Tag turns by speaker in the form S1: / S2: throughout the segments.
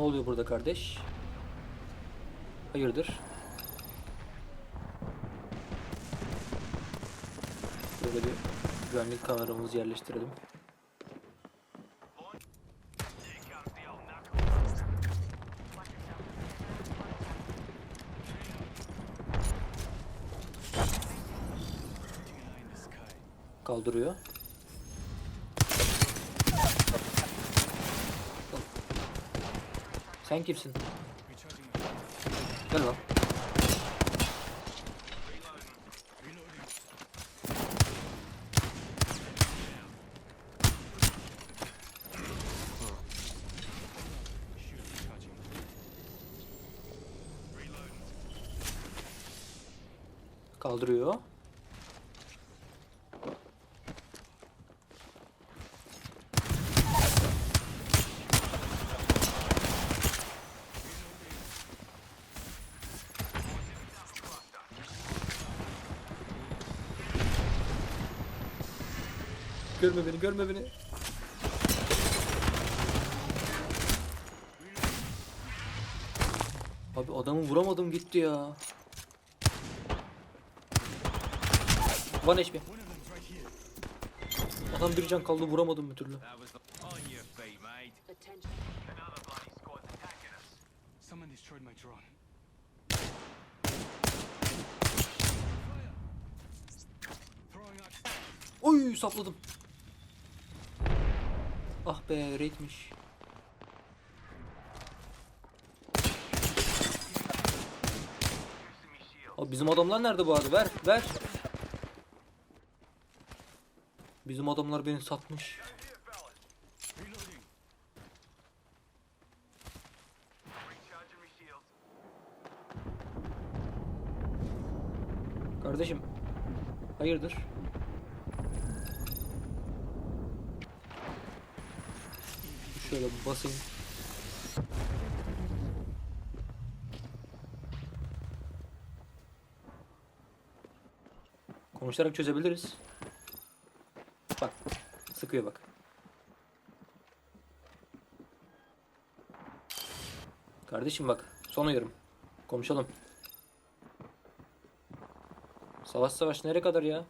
S1: Ne oluyor burada kardeş? Hayırdır? Böyle bir güvenlik kameramızı yerleştirelim. Kaldırıyor. Sen kimsin? Gel lan. Kaldırıyor. Görme beni, görme beni. Abi adamı vuramadım gitti ya. One HP. Adam bir can kaldı vuramadım bir türlü.
S2: That was
S1: Ah be raidmiş. Abi bizim adamlar nerede bu arada? Ver, ver. Bizim adamlar beni satmış. Kardeşim. Hayırdır? Şöyle basayım. Konuşarak çözebiliriz. Bak. Sıkıyor bak. Kardeşim bak. Son uyarım. Konuşalım. Savaş savaş nereye kadar ya?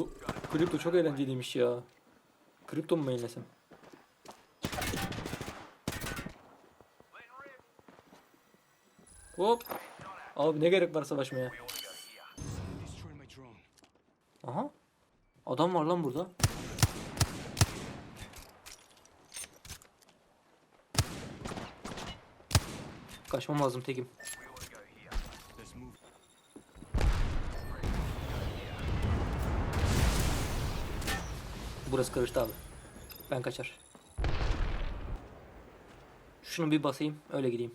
S1: Bu kripto çok eğlenceliymiş ya. Kripto mu mainlesem? Hop. Abi ne gerek var savaşmaya? Aha. Adam var lan burada. Kaçmam lazım tekim. Burası karıştı abi. Ben kaçar. Şunu bir basayım öyle gideyim.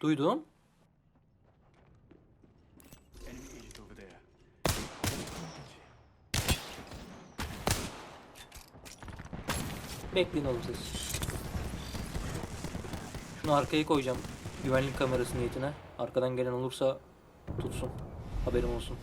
S1: Duydum. Bekleyin oğlum siz. Şunu arkaya koyacağım. Güvenlik kamerası niyetine. Arkadan gelen olursa tutsun. Haberim olsun.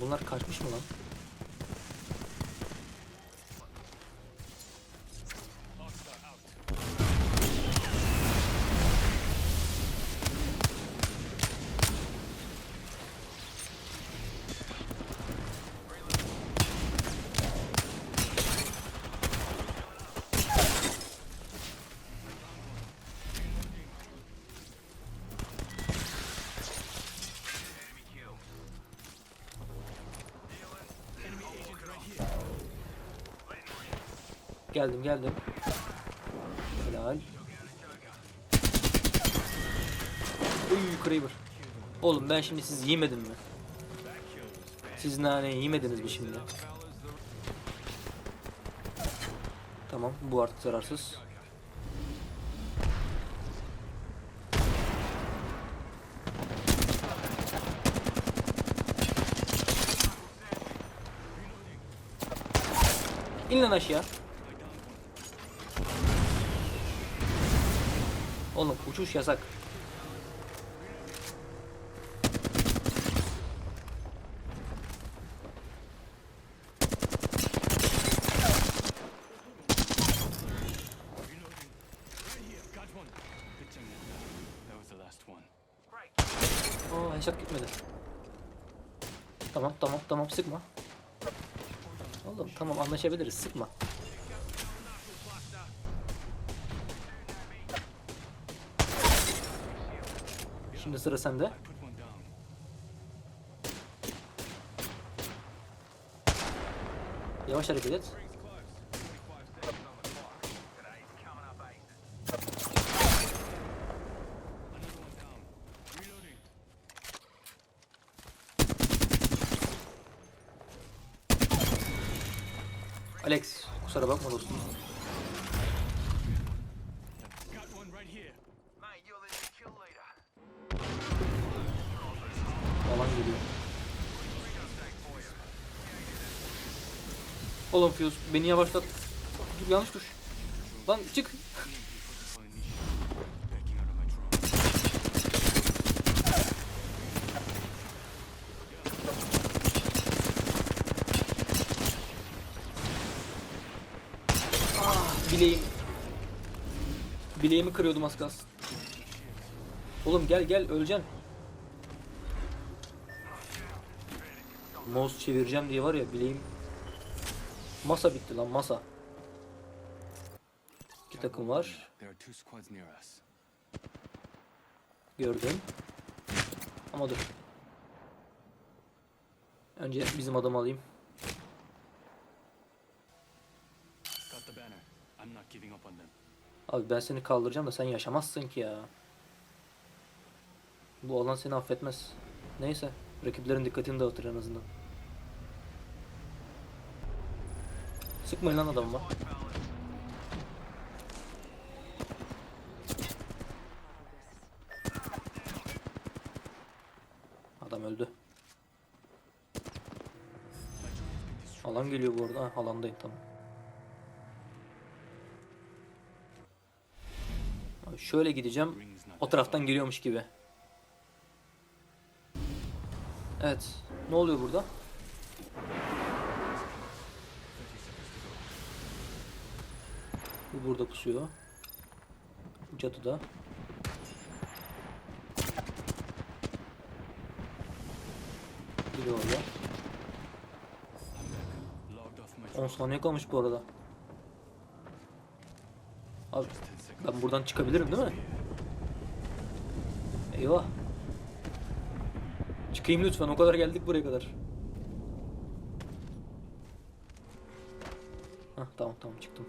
S1: Bunlar kaçmış mı lan? Geldim geldim. Helal. Uy Kraber. Oğlum ben şimdi siz yemedim mi? Siz naneyi yemediniz mi şimdi? Tamam bu artık zararsız. İn lan aşağı. Oğlum uçuş yasak. Oo headshot gitmedi. Tamam tamam tamam sıkma. Oğlum tamam anlaşabiliriz sıkma. Şimdi sıra sende. Yavaş hareket et. Alex kusura bakma dostum. Alan geliyor. Oğlum Fuse beni yavaşlat. Dur yanlış tuş. Lan çık. Bileğim. Bileğimi kırıyordum az kalsın. Oğlum gel gel öleceksin. Mouse çevireceğim diye var ya bileğim. Masa bitti lan masa. İki takım var. Gördüm. Ama dur. Önce bizim adamı alayım. Abi ben seni kaldıracağım da sen yaşamazsın ki ya. Bu alan seni affetmez. Neyse. Rakiplerin dikkatini dağıtır en azından. Sıkmayın lan adamı. Adam öldü. Alan geliyor bu arada. Ha, alandayım tamam. Şöyle gideceğim. O taraftan geliyormuş gibi. Evet. Ne oluyor burada? Bu burada pusuyor. Bu Çatıda. Biri orada.
S3: I'm back. Logged off my
S1: 10
S3: drone.
S1: saniye kalmış bu arada. Abi
S3: Just 10 seconds.
S1: ben buradan çıkabilirim değil mi? Eyvah. Çıkayım lütfen o kadar geldik buraya kadar. Hah tamam tamam çıktım.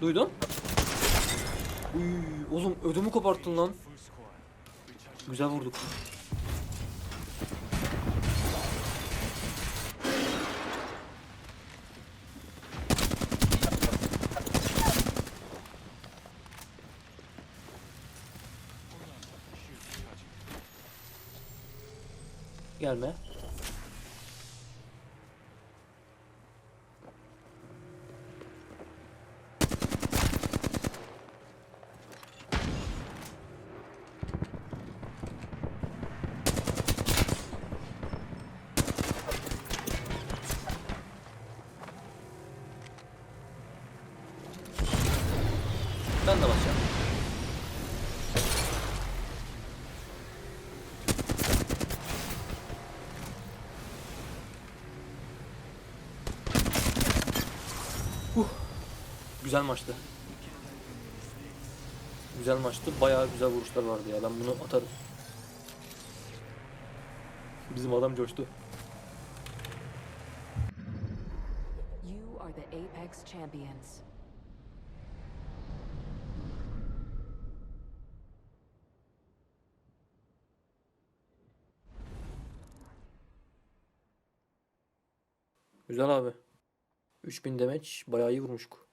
S1: Duydun? Uy, oğlum ödümü koparttın lan. Güzel vurduk. Gelme. Güzel maçtı. Güzel maçtı. Bayağı güzel vuruşlar vardı ya. Ben bunu atarım. Bizim adam coştu.
S4: You are the Apex Champions.
S1: Güzel abi. 3000 demeç bayağı iyi vurmuşuk.